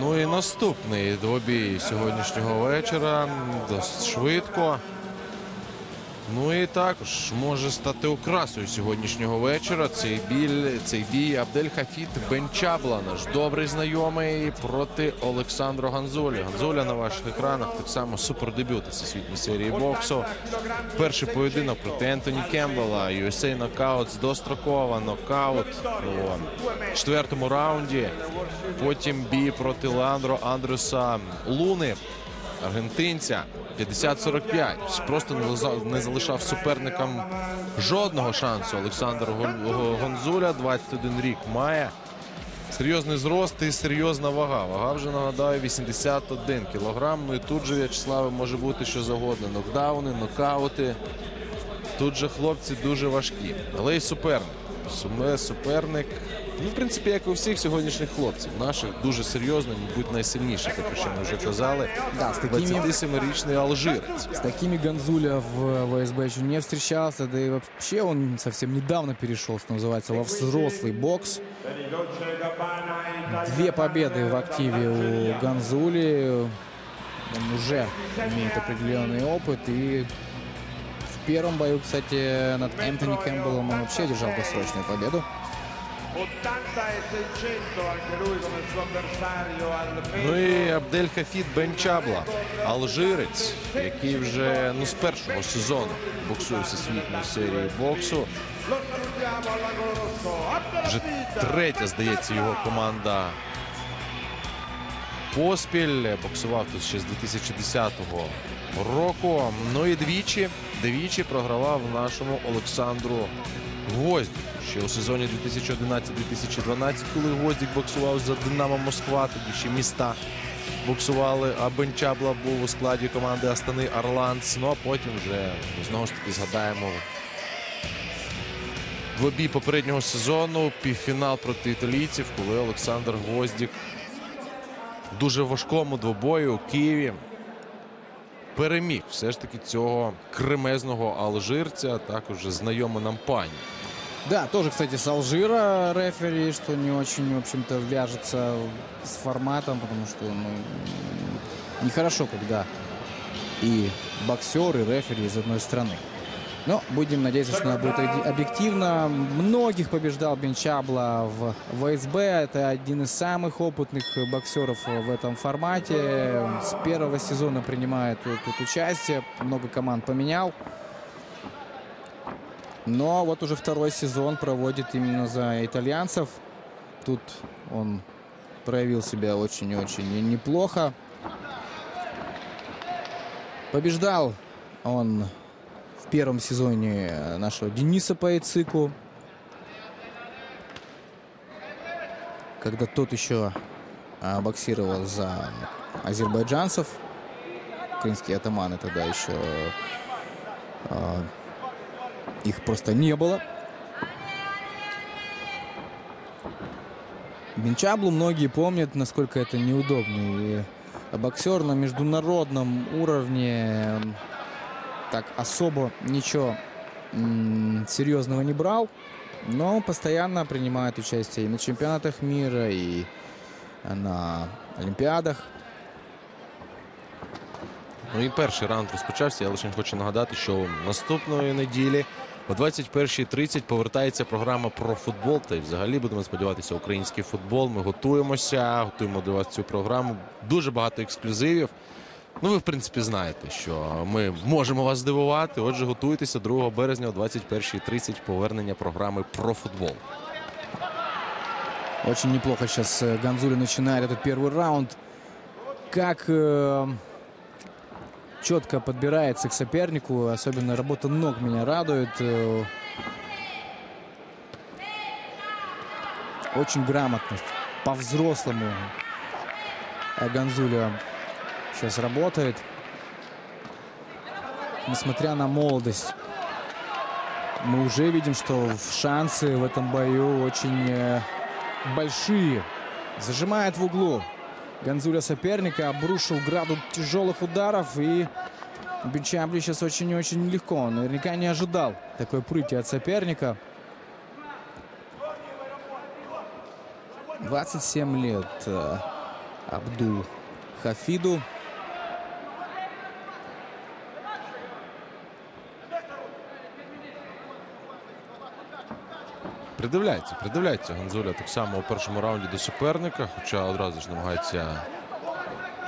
Ну і наступний двобій сьогоднішнього вечора. Досить швидко. Ну і також може стати окрасою сьогоднішнього вечора. Цей біль, цей бій Абдель Хафід Бенчабла, наш добрий знайомий проти Олександра Ганзолі. Ганзоля на ваших екранах так само супердебют всесвітній серії боксу. Перший поєдинок проти Ентоні Кембела. USA нокаут з дострокова нокаут у четвертому раунді. Потім бій проти Ландро Андреса Луни, аргентинця. 50-45. Просто не залишав суперникам жодного шансу. Олександр Гон- Го- Гонзуля 21 рік має. Серйозний зрост і серйозна вага. Вага вже нагадаю 81 кілограм. Ну і тут же В'ячеславе може бути що завгодно. Нокдауни, нокаути. Тут же хлопці дуже важкі. Але й суперник. Суме суперник. Ну, в принципі, як у всіх сьогоднішніх хлопців. Наших дуже серйозно, мабуть, найсильніший, те, про що ми вже казали. Да, с такими, 27-річний алжирець. с такими Гонзуля в ВСБ еще не встречался, да и вообще он совсем недавно перешел, что называется, во взрослый бокс. Две победы в активе у Гонзули. Он уже имеет определенный опыт. И в первом бою, кстати, над Энтони Кэмпбеллом он вообще держал досрочную победу. 80 e 600 anche lui come il suo avversario al Ну і Абдель Хафід Бенчабла, алжирець, який вже ну з першого сезону боксує всесвітньої серії боксу. Вже третя, здається, його команда поспіль. Боксував тут ще з 2010 року. Ну і двічі, двічі програвав нашому Олександру Гвоздю. Ще у сезоні 2011-2012, коли Гвоздік боксував за Динамо Москва, тоді ще міста боксували, а Бенчабла був у складі команди Астани Арландс. Ну а потім вже знову ж таки згадаємо Двобій попереднього сезону, півфінал проти італійців, коли Олександр Гвоздік в дуже важкому двобої у Києві переміг все ж таки цього кремезного алжирця, також знайомо нам пані. Да, тоже, кстати, с Алжира рефери, что не очень, в общем-то, вяжется с форматом, потому что ну, нехорошо, когда и боксер, и рефери из одной страны. Но будем надеяться, что она будет объективно. Многих побеждал Бенчабла в ВСБ. Это один из самых опытных боксеров в этом формате. С первого сезона принимает тут участие. Много команд поменял. Но вот уже второй сезон проводит именно за итальянцев. Тут он проявил себя очень и очень неплохо. Побеждал он первом сезоне нашего Дениса Паицику. Когда тот еще а, боксировал за азербайджанцев. Крымские атаманы тогда еще а, их просто не было. Бенчаблу многие помнят, насколько это неудобный боксер на международном уровне. Так особо ничего серьезного не брал, но постоянно принимает участие и на чемпионатах мира, и на Олимпиадах. Ну і перший раунд розпочався. Я лише хочу нагадати, що наступної неділі о 21.30 повертається програма про футбол. Та й взагалі будемо сподіватися, український футбол. Ми готуємося, готуємо для вас цю програму. Дуже багато ексклюзивів. Ну, ви, в принципі, знаєте, що ми можемо вас здивувати. Отже, готуйтеся 2 березня о 21.30 повернення програми про футбол. Очень неплохо сейчас э, Гонзули начинает этот первый раунд. Как э, четко подбирается к сопернику. Особенно работа ног меня радует. Э, Очень грамотно. По-взрослому э, Гонзуля сейчас работает. Несмотря на молодость. Мы уже видим, что шансы в этом бою очень э, большие. Зажимает в углу. Гонзуля соперника обрушил граду тяжелых ударов. И Бенчамбли сейчас очень и очень легко. Он наверняка не ожидал такой прыти от соперника. 27 лет. э, Абдул Хафиду. Придивляється, придивляється Гонзуля так само у першому раунді до суперника, хоча одразу ж намагається,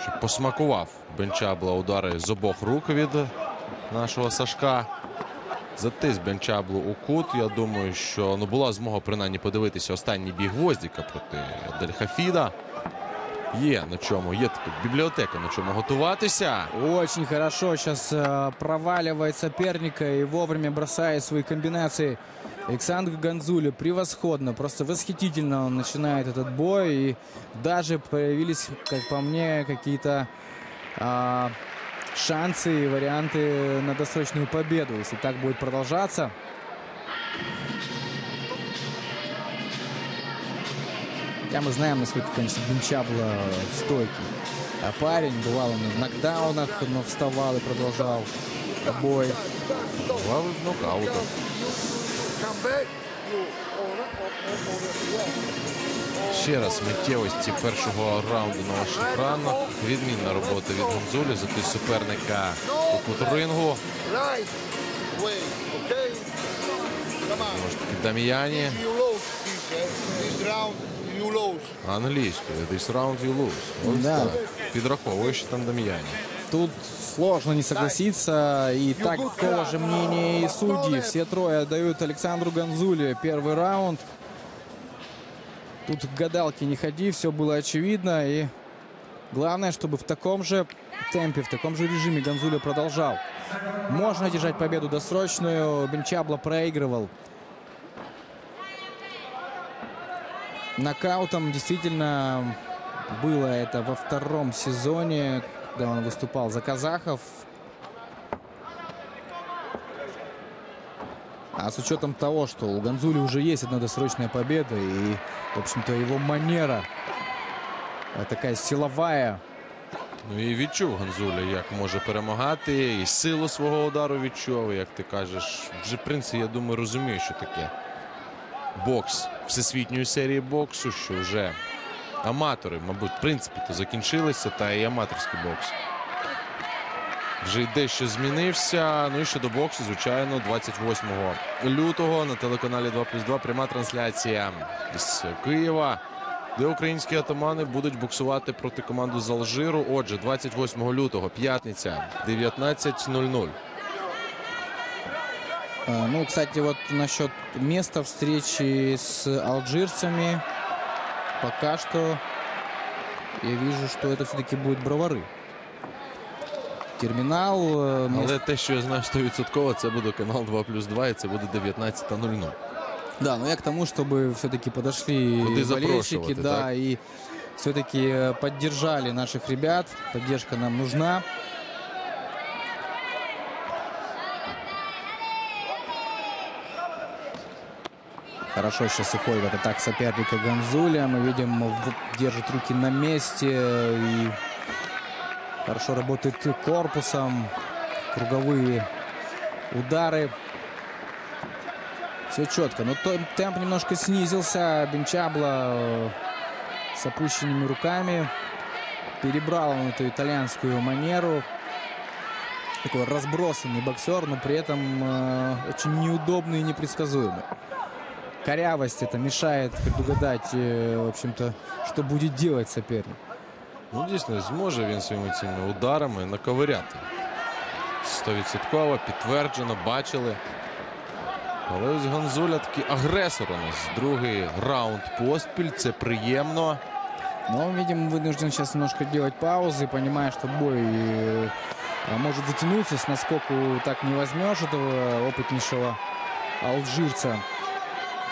щоб посмакував Бенчабла удари з обох рук від нашого Сашка. Затис Бенчаблу у кут. Я думаю, що ну, була змога принаймні подивитися останній бій Гвоздіка проти Дельхафіда. Є на чому, є така бібліотека на чому готуватися. Очень хорошо сейчас э, проваливает соперника и вовремя бросает свои комбинации. Александр Гонзули превосходно, просто восхитительно он начинает этот бой. И даже появились, как по мне, какие-то а, шансы и варианты на досрочную победу, если так будет продолжаться. Хотя мы знаем, насколько, конечно, Бенчабло стойкий а парень. Бывал он в нокдаунах, но вставал и продолжал бой. Бував і в нокаутах. Ще раз миттєвості першого раунду на Шифрана. Відмінна робота від Гонзулі за те суперника у кутрингу. Дам'яні. Англійською. This round you lose. Ось там Дам'яні. Тут сложно не согласиться. И такого же мнения и судьи. Все трое отдают Александру Гонзуле первый раунд. Тут к гадалке не ходи, все было очевидно. И главное, чтобы в таком же темпе, в таком же режиме Гонзуля продолжал. Можно одержать победу досрочную. Бенчабло проигрывал. Нокаутом действительно было это во втором сезоне, когда он выступал за казахов. А с учетом того, что у Гонзули уже есть одна досрочная победа, и, в общем-то, его манера э, такая силовая, Ну і відчув Гонзуля, як може перемагати, і силу свого удару відчув. Як ти кажеш, вже в принципі, я думаю, розумію, що таке бокс всесвітньої серії боксу, що вже аматори, мабуть, в принципі, то закінчилися, та і аматорський бокс. Вже й дещо змінився. Ну і щодо боксу, звичайно, 28 лютого на телеканалі 2 плюс 2 пряма трансляція з Києва, де українські атамани будуть боксувати проти команди з Алжиру. Отже, 28 лютого, п'ятниця, 19.00. Э, Ну, кстати, вот насчет места встречи с алжирцами, пока что я вижу, что это все-таки будет бровары. Терминал, э, Але те, що я знаю 100%, це буде канал 2 плюс 2 і це буде 19.00. Да, но я к тому, чтобы все-таки подошли Куды болельщики, да, так? и все-таки поддержали наших ребят. Поддержка нам нужна. Хорошо сейчас уходит от атак соперника Гонзуля. Мы видим, держит руки на месте и хорошо работает корпусом. Круговые удары. Все четко. Но темп немножко снизился. Бенчабло э, с опущенными руками. Перебрал он эту итальянскую манеру. Такой разбросанный боксер, но при этом э, очень неудобный и непредсказуемый. Корявость это мешает предугадать, э, в общем-то, что будет делать соперник. Ну, дійсно, зможе він своїми цими ударами наковиряти. Стовідсотково, підтверджено, бачили. Але ось Гонзуля такий агресор у нас. Другий раунд поспіль. Це приємно. Но, видимо, вынужден сейчас немножко делать паузы, понимая, что бой э, может затянуться. С наскоку так не возьмешь этого опытнейшего алжирца,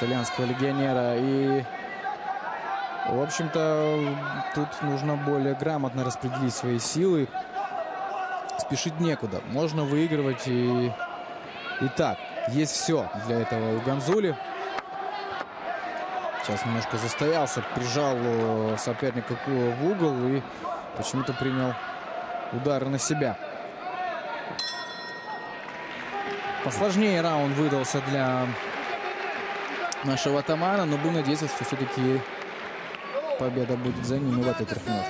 Итальянского легионера. И, в общем-то, тут нужно более грамотно распределить свои силы. Спешить некуда. Можно выигрывать и, и так. Есть все для этого у Гонзули. Сейчас немножко застоялся, прижал э, соперника в угол и почему-то принял удары на себя. Посложнее раунд выдался для нашего атамана, но будем надеяться, что все-таки победа будет за ним и в этой destra.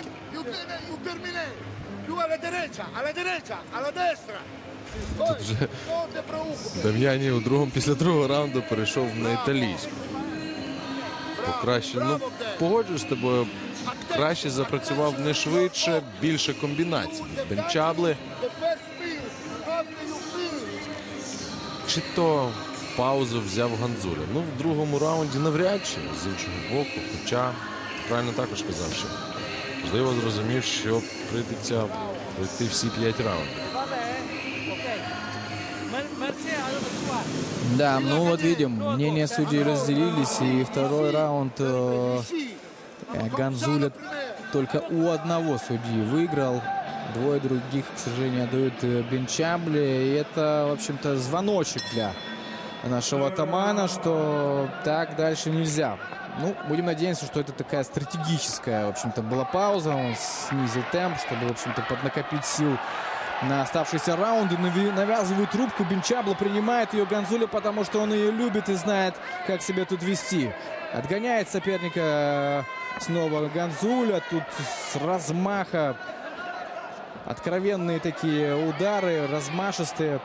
Poi, вже non. Дам'яні у другому після другого раунду перейшов на італійську. Покраще, ну погоджуюсь з тобою. Краще запрацював не швидше, більше комбінацій. Finish. Чи то паузу взяв Ганзуля. Ну, в другому раунді навряд чи з іншого боку. Хоча правильно також казав, що можливо зрозумів, що прийдеться пройти всі п'ять раундів. Да, ну вот видим, мнения судей разделились, и второй раунд э, э, Ганзуля только у одного судьи выиграл. Двое других, к сожалению, отдают э, Бенчабле. И это, в общем-то, звоночек для нашего атамана, что так дальше нельзя. Ну, будем надеяться, что это такая стратегическая, в общем-то, была пауза. Он снизил темп, чтобы, в общем-то, поднакопить сил на оставшиеся раунды. Навязывает трубку. Бенчабло принимает ее Гонзуля, потому что он ее любит и знает, как себя тут вести. Отгоняет соперника э, снова Гонзуля. Тут с размаха откровенные такие удары, размашистые.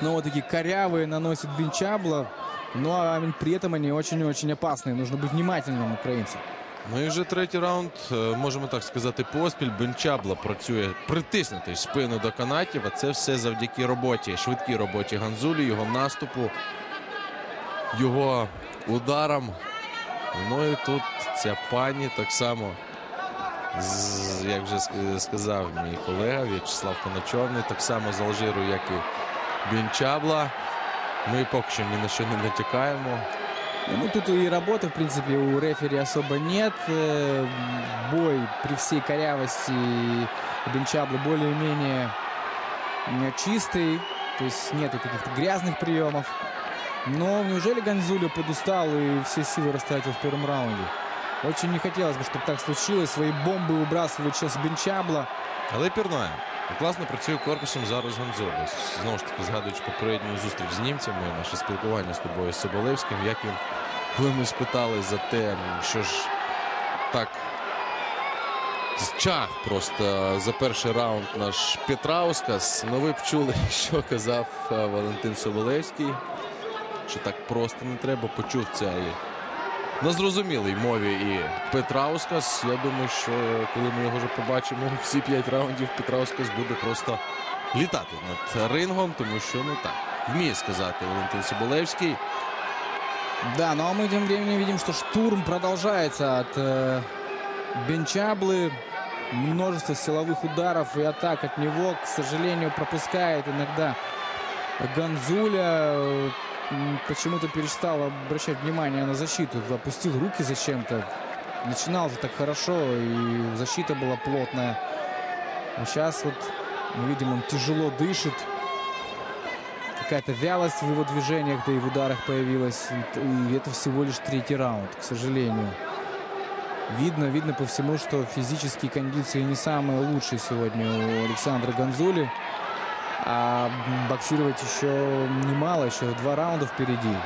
Снова такие корявые наносит Бенчабло. Но а, при этом они очень-очень опасные. Нужно быть внимательным украинцам. Ну і вже третій раунд, е, можемо так сказати, поспіль. Бенчабла працює притиснутий спину до канатів, а це все завдяки роботі, швидкій роботі Ганзулі, його наступу, його ударам. Ну і тут ця пані так само, з- як вже ск- сказав мій колега В'ячеслав Коначовний, так само з Алжиру, як і Бенчабла. Ми поки що ні на що не натякаємо. Ну, тут и работы, в принципе, у рефери особо нет. Э, Бой при всей корявости Бенчаблы более-менее м, чистый. То есть нету каких-то грязных приемов. Но неужели Гонзуля подустал и все силы растратил в первом раунде? Очень не хотелось бы, чтобы так случилось. Свои бомбы выбрасывает сейчас Бенчабло. Але пірнає. Класно працює корпусом зараз Гонзола. Знову ж таки, згадуючи попередню зустріч з німцями, наше спілкування з тобою з Соболевським, як він, коли ми спитали за те, що ж так зчах просто за перший раунд наш Петраускас. Ну ви б чули, що казав е, Валентин Соболевський, що так просто не треба. Почув це на зрозумілій мові і Петраускас. Я думаю, що коли ми його вже побачимо всі п'ять раундів, Петраускас буде просто літати над рингом, тому що ну так вміє сказати Валентин Соболевський. Да, ну а мы тем временем видим, что штурм продолжается от э, Бенчаблы. Множество силовых ударов и атак от него. К сожалению, пропускает иногда Гонзуля. Почему-то перестал обращать внимание на защиту. Опустил руки зачем-то. Начинал же так хорошо, и защита была плотная. А сейчас вот мы видим, он тяжело дышит. Какая-то вялость в его движениях, да и в ударах появилась. И это всего лишь третий раунд, к сожалению. Видно, видно по всему, что физические кондиции не самые лучшие сегодня у Александра Гонзули. А м, боксировать еще немало, еще два раунда впереди.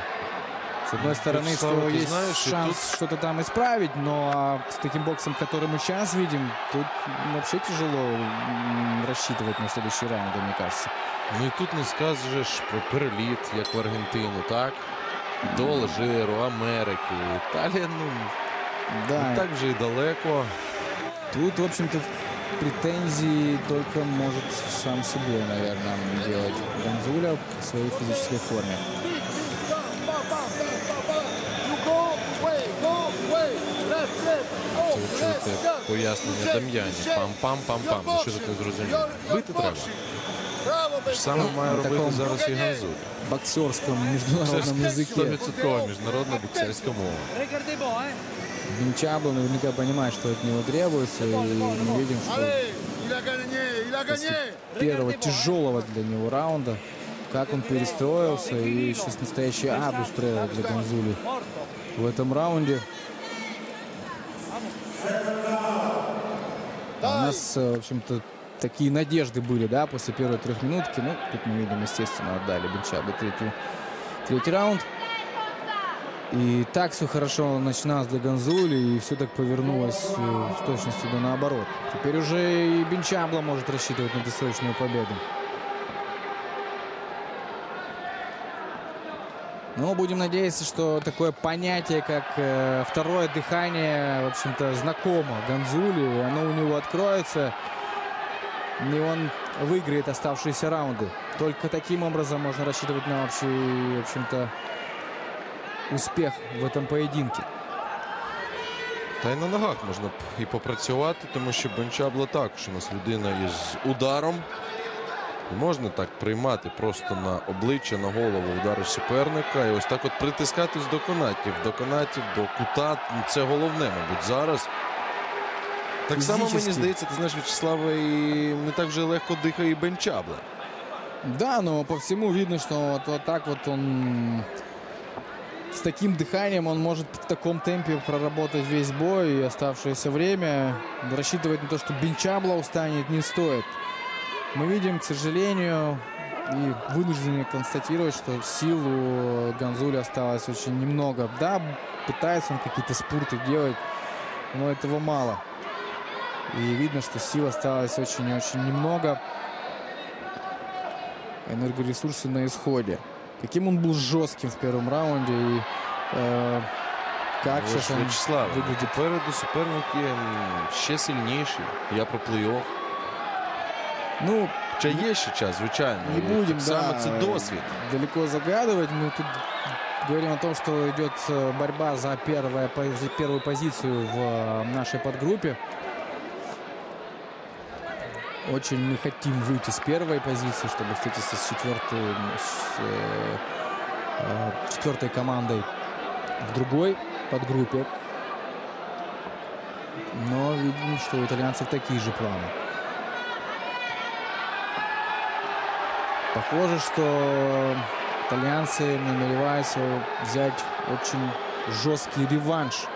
С одной стороны, Вячеслав, что ты есть знаешь, и шанс тут- что-то там исправить, но а, с таким боксом, который мы сейчас видим, тут м, вообще тяжело м, рассчитывать на следующий раунд, мне кажется. Ну і тут не скажеш про переліт, як в Аргентину, так? До Алжиру, Америки. Італія, ну Да, не так вже і далеко. Тут, в общем-то, претензии только может сам себе, наверное, делать Гонзуля в своей физической форме. You go away, go away. Left, left. Go, Це ви чуєте left, left. пояснення Check, Дам'яні. check. Пам-пам-пам-пам. Ну що тут не зрозуміло? You're- you're Бити треба. boxing. Браво, Те ж саме Бенчабло. має на робити такому- зараз і Ганзуль. боксерском международном Це языке. 100% міжнародна боксерська мова. Бенчабло наверняка понимает, что от него требуется. И мы видим, что gagné. первого тяжелого для него раунда, как он перестроился. И сейчас настоящий ад устроил для Гонзули в этом раунде. А У нас, э, в общем-то, такие надежды были, да, после первой трехминутки. Ну, тут мы видим, естественно, отдали Бенчаблу третью, третий раунд. И так все хорошо начиналось для Гонзули, и все так повернулось э, в точности да наоборот. Теперь уже и Бенчабло может рассчитывать на досрочную победу. Но будем надеяться, что такое понятие, как э, второе дыхание, в общем-то, знакомо Гонзули. Оно у него откроется, и он выиграет оставшиеся раунды. Только таким образом можно рассчитывать на общий, в общем-то, успех в этом поединке. Та й на ногах можна і попрацювати, тому що Бенчабло також у нас людина із ударом. Можна так приймати просто на обличчя, на голову удари суперника. І ось так от притискатись до канатів, до канатів, до кута. Ну, Це головне, мабуть, зараз. Так само мені здається, ти знаєш, В'ячеслава, і не так вже легко дихає і Бенчабло. Да, но по всему видно, что вот, вот так вот он с таким дыханием он может в таком темпе проработать весь бой и оставшееся время. Рассчитывать на то, что Бенчабло устанет, не стоит. Мы видим, к сожалению, и вынуждены констатировать, что сил у Гонзули осталось очень немного. Да, пытается он какие-то спурты делать, но этого мало. И видно, что сил осталось очень-очень немного энергоресурсы на исходе Каким он был жестким в первом раунде и э, как Але сейчас ж он В'ячеслав, выглядит. попереду суперники м, ще сильніші. Я про плей-офф. Ну, Хоча є ще час, звичайно. не І будем, так само да, це досвід. далеко загадывать. Мы тут говорим о том, что идет э, борьба за, первое, по- за первую позицию в э, нашей подгруппе. Очень мы хотим выйти с первой позиции, чтобы встретиться с четвертой, с, э, э, четвертой командой в другой подгруппе. Но видим, что у итальянцев такие же планы. Похоже, что итальянцы намереваются взять очень жесткий реванш.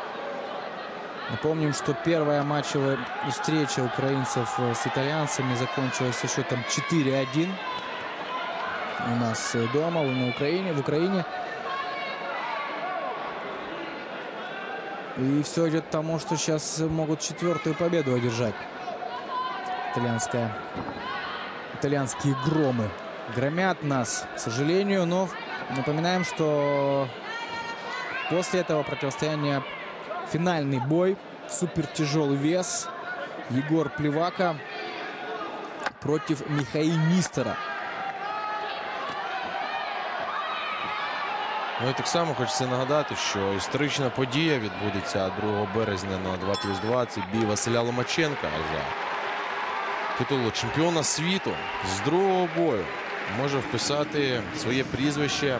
Напомним, что первая матчевая встреча украинцев э, с итальянцами закончилась со счетом 4-1 у нас э, дома, на Украине, в Украине. И все идет к тому, что сейчас могут четвертую победу одержать. Итальянская, итальянские громы громят нас, к сожалению, но напоминаем, что после этого противостояния финальный бой, супер тяжелый вес, Егор Плевака против Михаила Мистера. Ну і так само хочеться нагадати, що історична подія відбудеться 2 березня на 2 плюс 2. Це бій Василя Ломаченка за титул чемпіона світу з другого бою. Може вписати своє прізвище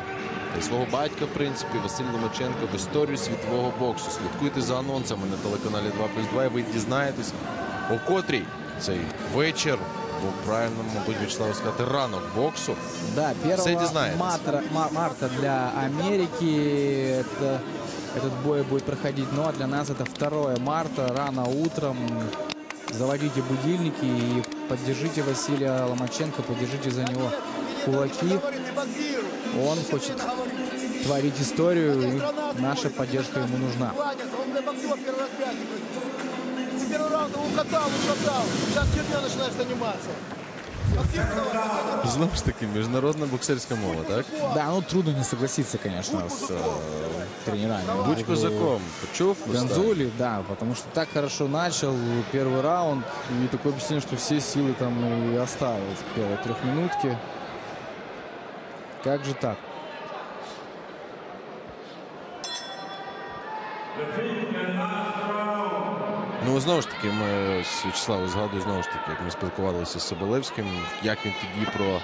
свого батька, в принципі, Василь Ломаченко в історію світового боксу. Слідкуйте за анонсами на телеканалі 2 плюс 2 і ви дізнаєтесь, о котрій цей вечір, бо правильно, мабуть, Вячеслав сказати, ранок боксу. Да, 1 Все дизнаетесь. марта, ма- марта для Америки это, этот бой будет проходить. Ну а для нас это 2 марта, рано утром. Заводите будильники и поддержите Василия Ломаченко, поддержите за него кулаки. Говорит, ты боксируй. Он хочет Честно говорит. творить историю, и наша поддержка ему нужна. Знову ж таки, міжнародна боксерська мова, так? Да, ну трудно не согласиться, конечно, с э, тренерами. Будь козаком. Почув? Гонзули, да, потому что так хорошо начал первый раунд. И такое впечатление, что все силы там и оставил в первой трехминутке. Как же так? Ну, знову ж таки, ми з Вячеславом згадую знову ж таки, як ми спілкувалися з Соболевським, як він тоді про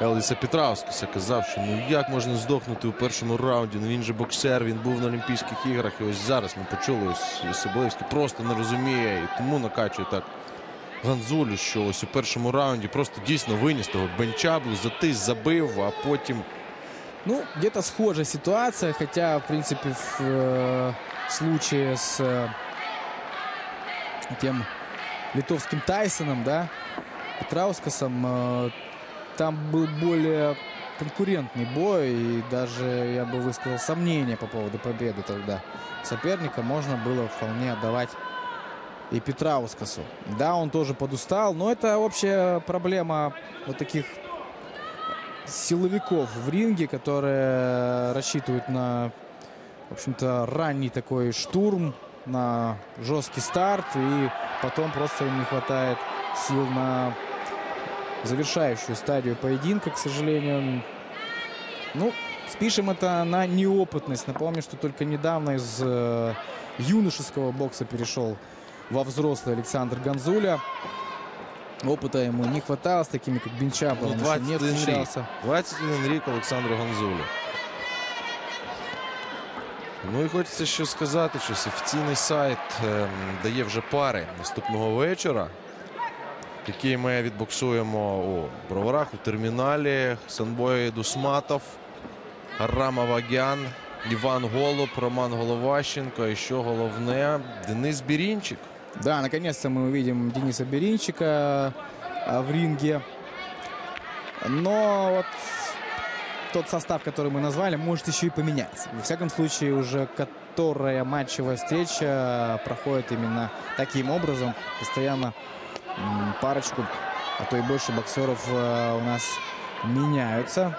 Еліса Петраускаса казав, що ну як можна здохнути у першому раунді? Ну він же боксер, він був на Олімпійських іграх. І ось зараз ми почули, ось Соболевський просто не розуміє і тому накачує так Ганзулю, що ось у першому раунді просто дійсно виніс того бенчаблу, затис, забив, а потім Ну, где-то схожая ситуация, хотя, в принципе, в э, случае с э, тем литовским Тайсоном, да, Петраускасом, э, там был более конкурентный бой. И даже я бы высказал сомнения по поводу победы тогда соперника. Можно было вполне отдавать и Петраускасу. Да, он тоже подустал, но это общая проблема вот таких силовиков в ринге, которые рассчитывают на, в общем-то, ранний такой штурм, на жесткий старт, и потом просто им не хватает сил на завершающую стадию поединка, к сожалению. Ну, спишем это на неопытность. Напомню, что только недавно из э, юношеского бокса перешел во взрослый Александр Гонзуля. Опыта ему не хватало с такими, как Бенчапа. Ну, он еще не 21 рік. встречался. 21 рік Олександру Гонзулі. Ну і хочеться що сказати, що офіційний сайт ем, дає вже пари наступного вечора, які ми відбоксуємо у броварах у терміналі. Санбой Дусматов, Рама Вагян, Іван Голуб, Роман Головащенко. І що головне, Денис Бірінчик. Да, наконец-то мы увидим Дениса Беринчика а, в ринге. Но вот тот состав, который мы назвали, может еще и поменяться. Во всяком случае, уже которая матчевая встреча проходит именно таким образом. Постоянно парочку, а то и больше боксеров э, у нас меняются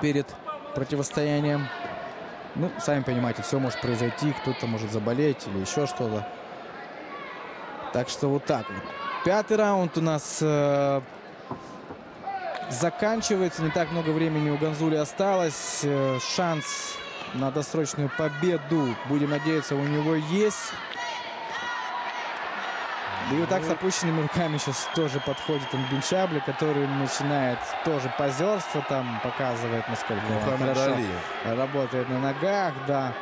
перед противостоянием. Ну, сами понимаете, все может произойти, кто-то может заболеть или еще что-то. Так что вот так вот. Пятый раунд у нас э, заканчивается. Не так много времени у Гонзули осталось. Э, шанс на досрочную победу, будем надеяться, у него есть. Да и вот так с опущенными руками сейчас тоже подходит он Бенчабли, который начинает тоже позерство там, показывает, насколько он хорошо Алі. работает на ногах, да.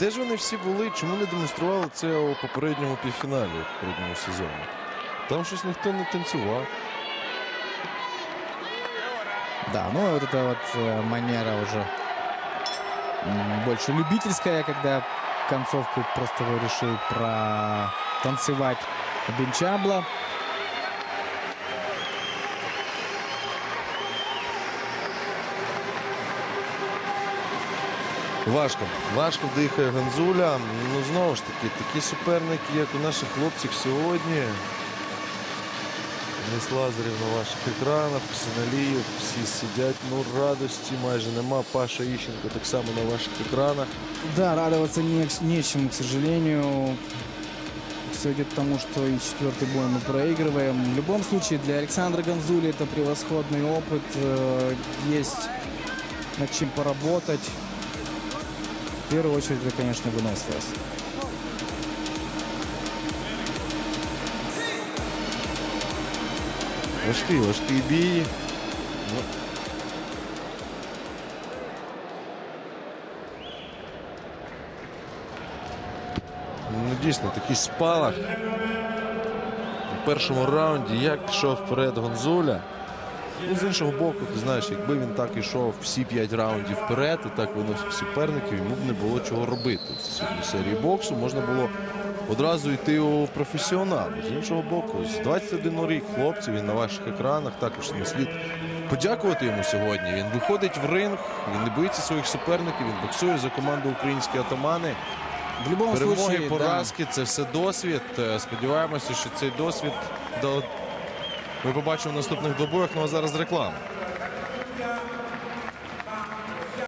Де ж вони всі були? Чому не демонстрували це у попередньому півфіналі у попередньому сезоні? Там щось ніхто не танцював. Да, ну вот эта вот э, манера уже м, больше любительская, когда концовку просто его решил протанцевать Бенчабла. Важко. Важко дихає Гонзуля. Ну, знову ж таки, такі суперники, як у наших хлопців сьогодні. Денис Лазарів на ваших екранах, Псиналіїв, всі сидять, ну радості майже нема. Паша Іщенко так само на ваших екранах. Да, радоваться не, нечему, к сожалению. Все идет к тому, что и четвертый бой мы проигрываем. В любом случае, для Александра Гонзули это превосходный опыт. Э, Есть над чем поработать. В первую очередь, это, конечно, выносливость. Важкий, важкий бій. Ну, Ну, дійсно, такий спалах. У першому раунді, як йшов вперед Гонзуля. Ну, з іншого боку, ти знаєш, якби він так йшов всі п'ять раундів вперед і так виносив суперників, йому б не було чого робити. В цій серії боксу можна було одразу йти у професіонал. З іншого боку, з 21 рік хлопців він на ваших екранах також не слід подякувати йому сьогодні. Він виходить в ринг, він не боїться своїх суперників, він боксує за команду українські атамани. В любом Перемоги, случае, да. поразки це все досвід. Е, Сподіваємося, що цей досвід до... ми побачимо в наступних двобоях. Ну а зараз реклама.